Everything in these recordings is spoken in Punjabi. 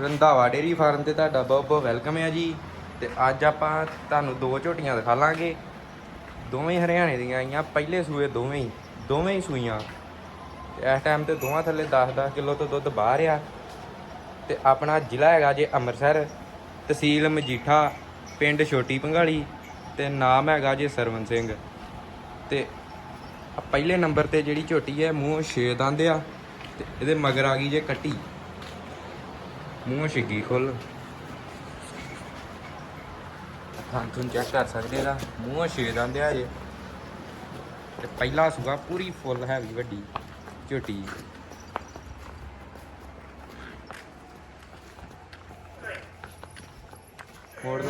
ਰੰਧਾਵਾ ਡੇਰੀ ਫਾਰਮ ਤੇ ਤੁਹਾਡਾ ਬਹੁਤ ਬਹੁਤ ਵੈਲਕਮ ਹੈ ਜੀ। ਤੇ ਅੱਜ ਆਪਾਂ ਤੁਹਾਨੂੰ ਦੋ ਝੋਟੀਆਂ ਦਿਖਾ ਲਾਂਗੇ। ਦੋਵੇਂ ਹਰਿਆਣੇ ਦੀਆਂ ਆਈਆਂ, ਪਹਿਲੇ ਸੂਏ ਦੋਵੇਂ ਹੀ ਦੋਵੇਂ ਹੀ ਸੂਈਆਂ। ਤੇ ਇਸ ਟਾਈਮ ਤੇ ਦੋਵਾਂ ਥੱਲੇ 10-10 ਕਿਲੋ ਤੋਂ ਦੁੱਧ ਬਾਹਰ ਆ ਤੇ ਆਪਣਾ ਜ਼ਿਲ੍ਹਾ ਹੈਗਾ ਜੇ ਅੰਮ੍ਰਿਤਸਰ, ਤਹਿਸੀਲ ਮਜੀਠਾ, ਪਿੰਡ ਛੋਟੀ ਪੰਗਾਲੀ, ਤੇ ਨਾਮ ਹੈਗਾ ਜੇ ਸਰਵਨ ਸਿੰਘ। ਤੇ ਪਹਿਲੇ ਨੰਬਰ ਤੇ ਜਿਹੜੀ ਝੋਟੀ ਹੈ, ਮੂੰਹ ਛੇ ਦੰਦ ਆ, ਤੇ ਇਹਦੇ ਮਗਰ ਆ ਗਈ ਜੇ ਕੱਟੀ। ਮੂੰਹ ਛਿੱਗੀ ਖੁੱਲ ਹਾਂ ਤੁਸੀਂ ਚੈੱਕ ਕਰ ਸਕਦੇ ਇਹਦਾ। ਮੂੰਹ ਛੇ ਦੰਦ ਆ ਜੇ ਤੇ ਪਹਿਲਾ ਸੂਆ ਪੂਰੀ ਫੁੱਲ ਹੈਗੀ ਵੱਡੀ, ਝੋਟੀ ਮੋੜ ਦੋ।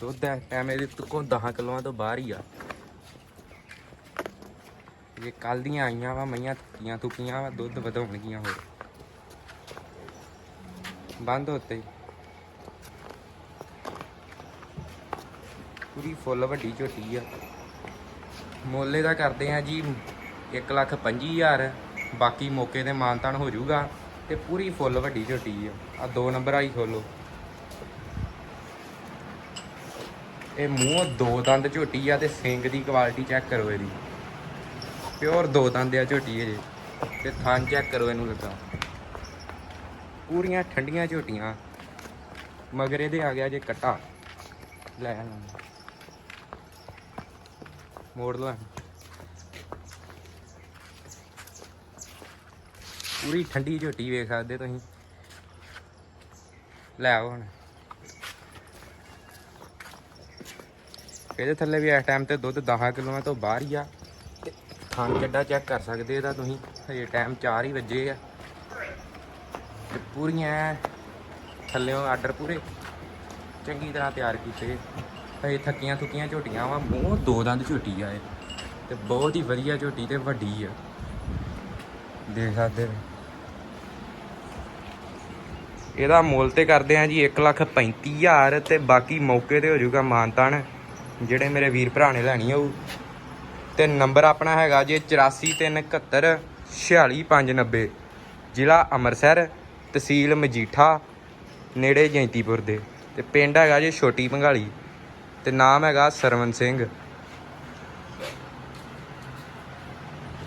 ਦੁੱਧ ਹੈ ਟਾਈਮ ਇਹਦੇ ਤੋਂ 10 ਕਿਲੋਆਂ ਤੋਂ ਬਾਹਰ ਹੀ ਆ। ਜੇ ਕੱਲ ਦੀਆਂ ਆਈਆਂ ਵਾ, ਮਈਆਂ ਥੁੱਕੀਆਂ ਥੁੱਕੀਆਂ ਵਾ, ਦੁੱਧ ਵਧਾਉਣਗੀਆਂ ਹੋਰ। ਬੰਦ ਹੋਤੇ ਪੂਰੀ ਫੁੱਲ ਵੱਡੀ ਝੋਟੀ ਆ। ਮੋਲੇ ਦਾ ਕਰਦੇ ਆ ਜੀ 1 ਲੱਖ 25000 ਬਾਕੀ ਮੌਕੇ ਤੇ ਮਾਨਤਾਨ ਹੋ ਜਾਊਗਾ ਤੇ ਪੂਰੀ ਫੁੱਲ ਵੱਡੀ ਝੋਟੀ ਆ। ਆ ਦੋ ਨੰਬਰ ਆਈ ਖੋਲੋ। ਇਹ ਮੂੰਹ ਦੋ ਦੰਦ ਝੋਟੀ ਆ ਤੇ ਸਿੰਗ ਦੀ ਕੁਆਲਿਟੀ ਚੈੱਕ ਕਰੋ ਇਹਦੀ। ਪਿਓਰ ਦੋ ਦੰਦ ਆ ਝੋਟੀ ਇਹਦੇ ਤੇ ਥਣ ਚੈੱਕ ਕਰੋ ਇਹਨੂੰ ਲੱਗਾ ਪੂਰੀਆਂ ਠੰਡੀਆਂ ਝੋਟੀਆਂ। ਮਗਰ ਇਹਦੇ ਆ ਗਿਆ ਜੇ ਕਟਾ। ਲੈ ਆ ਮੋੜ ਲਓ ਪੂਰੀ ਠੰਡੀ ਝੋਟੀ ਵੇਖ ਸਕਦੇ ਤੁਸੀਂ। ਲੈ ਆਓ ਹੁਣ। ਇਹਦੇ ਥੱਲੇ ਵੀ ਇਸ ਟਾਈਮ ਤੇ ਦੁੱਧ 10 ਕਿਲੋਆਂ ਤੋਂ ਬਾਹਰ ਹੀ ਆ। ਤੇ ਥਣ ਚੱਡਾ ਚੈੱਕ ਕਰ ਸਕਦੇ ਇਹਦਾ ਤੁਸੀਂ ਹਜੇ ਟਾਈਮ 4 ਹੀ ਵੱਜੇ ਆ। ਤੇ ਪੂਰੀਆਂ ਥੱਲੇੋਂ ਆਰਡਰ ਪੂਰੇ ਚੰਗੀ ਤਰ੍ਹਾਂ ਤਿਆਰ ਕੀਤੇ। ਹਜੇ ਥੱਕੀਆਂ ਥੁੱਕੀਆਂ ਝੋਟੀਆਂ ਵਾ, ਬਹੁਤ ਦੋ ਦੰਦ ਝੋਟੀ ਆ ਇਹ। ਤੇ ਬਹੁਤ ਹੀ ਵਧੀਆ ਝੋਟੀ ਤੇ ਵੱਡੀ ਆ। ਦੇਖ ਸਕਦੇ ਇਹਦਾ ਮੁੱਲ ਤੇ ਕਰਦੇ ਆ ਜੀ 135000 ਤੇ ਬਾਕੀ ਮੌਕੇ ਤੇ ਹੋ ਜਾਊਗਾ ਮਾਨਤਾਨ, ਜਿਹੜੇ ਮੇਰੇ ਵੀਰ ਭਰਾ ਨੇ ਲੈਣੀ ਹੋਊ ਤੇ ਨੰਬਰ ਆਪਣਾ ਹੈਗਾ ਜੀ 843171 46590 ਜ਼ਿਲ੍ਹਾ ਅੰਮ੍ਰਿਤਸਰ, ਤਹਿਸੀਲ ਮਜੀਠਾ, ਨੇੜੇ ਜੈਂਤੀਪੁਰ ਦੇ। ਤੇ ਪਿੰਡ ਹੈਗਾ ਜੀ ਛੋਟੀ ਭੰਗਾਲੀ ਤੇ ਨਾਮ ਹੈਗਾ ਸਰਵਨ ਸਿੰਘ।